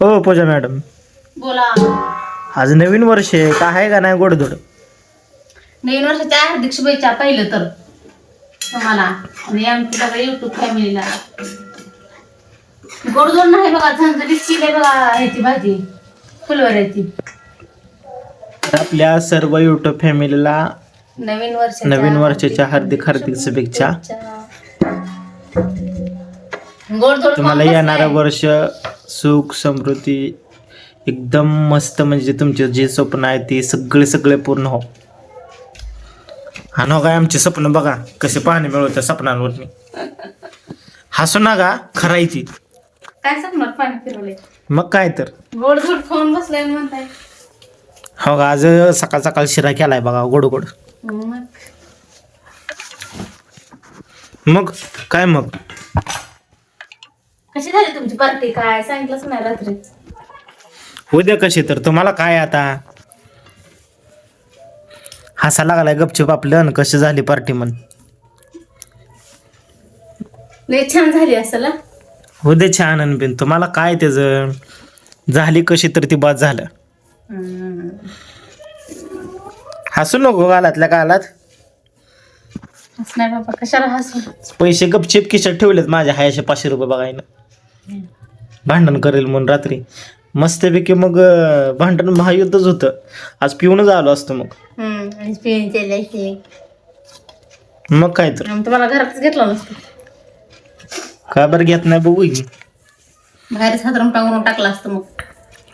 हो पूजा मॅडम. बोला. आज नवीन वर्ष आहे का आहे का नाही गोडधोड? नवीन वर्षाच्या हार्दिक शुभेच्छा पहिलं तर. तुम्हाला. आणि आमच्या बघा युट्यूब फॅमिलीला गोडधोड नाही बघा झणझणीत शिले बघा ह्याची भाजी. फुलवऱ्याची. आपल्या सर्व युट्यूब फॅमिलीला नवीन वर्ष नवीन वर्षाच्या हार्दिक हार्दिक शुभेच्छा. गोडधोड तुम्हाला खाऊन येणारं. वर्ष सुख समृद्धी एकदम मस्त म्हणजे तुमचे जे स्वप्न आहे ते सगळे सगळे पूर्ण हो. हा ना काय आमचे स्वप्न बघा कसे पाहणे मिळवत्या स्वप्नांवरती हसू नका खरायची काय सांगणार पाणी फिरवले मग काय तर. गोडधोड खाऊन बसलाय म्हणताय. हो का आज सकाळ सकाळ शिरा केलाय बघा गोड गोड. मग? मग? काय मग? कशी झाली तुमची पार्टी काय सांगितलंच नाही रात्री. उद्या कशी तर? तुम्हाला काय आता? हसा लागलाय गपचूप आपलं आणि कशी झाली पार्टी म्हण. लय छान झाली असेल हा? उद्या छान आणि बिन. तुम्हाला काय त्याचं झाली कशी तर ती बाद झालं. हम्म. हसू नको गालातल्या गालात. बाबा कशाला हसू? पैसे गपचिप खिशात ठेवलेत माझ्या हायशे पाचशे रुपये बघायला भांडण करेल म्हणून रात्री. मस्तपैकी मग अं, भांडण महायुद्धच होतं. आज पिऊनच आलो असतो मग. पिऊन केले मग काय तर. तुम्हाला घरातच घेतलं नसतं. का बरं घेत नाही बघू की. बाहेरच हातरून टाकून टाकलं असतं मग.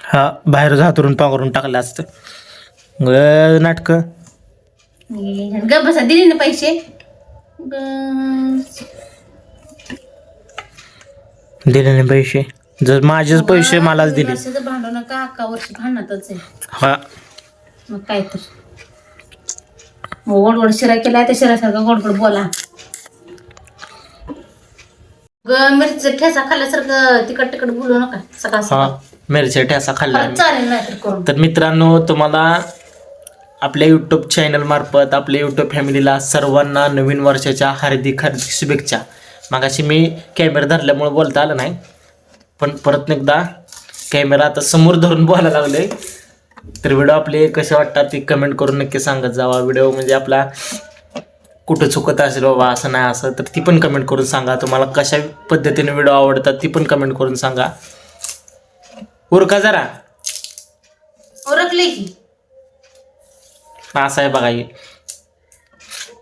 हा बाहेर हातरून पांघरून टाकलं असतं. ग नाटक. ग बसा दिली ना पैसे. बस. दिले नाही पैसे. जर माझेच पैसे मलाच दिले. भांडण का अक्का वर्ष भांडणातच आहे. हा. मग काय तर. मग गोड गोड शिरा केलाय त्या शिरासारखा गोड गोड बोला. ग मिरची ठेसा खाल्ल्यासारखं तिकट तिकट बोलू नका. सकाळ हा सकाळ. मिरच्या ठ्यासा खाल्ला चालेल करून तर मित्रांनो तुम्हाला आपल्या यूट्यूब चॅनल मार्फत आपल्या यूट्यूब फॅमिलीला सर्वांना नवीन वर्षाच्या हार्दिक हार्दिक शुभेच्छा. मागाशी मी कॅमेरा धरल्यामुळे बोलता आलं नाही. पण परत एकदा कॅमेरा आता समोर धरून बोलायला लागले तर व्हिडिओ आपले कसे वाटतात ते कमेंट करून नक्की सांगत जावा. व्हिडिओ म्हणजे आपला कुठं चुकत असेल बाबा असं नाही असं. तर ती पण कमेंट करून सांगा. तुम्हाला कशा पद्धतीने व्हिडिओ आवडतात ती पण कमेंट करून सांगा. उरका जरा. की. असं आहे बघा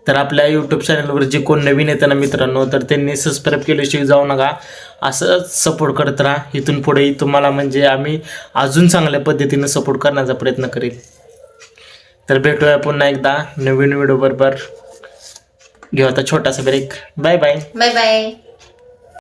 तर आपल्या यूट्यूब चॅनलवर जे कोण नवीन येतं ना मित्रांनो तर त्यांनी सबस्क्राईब केल्याशिवाय जाऊ नका. असंच सपोर्ट करत राहा. इथून पुढेही तुम्हाला म्हणजे आम्ही अजून चांगल्या पद्धतीनं सपोर्ट करण्याचा प्रयत्न करेल. तर भेटूया पुन्हा एकदा नवीन व्हिडिओ बरोबर. घेऊ आता छोटासा break bye bye bye bye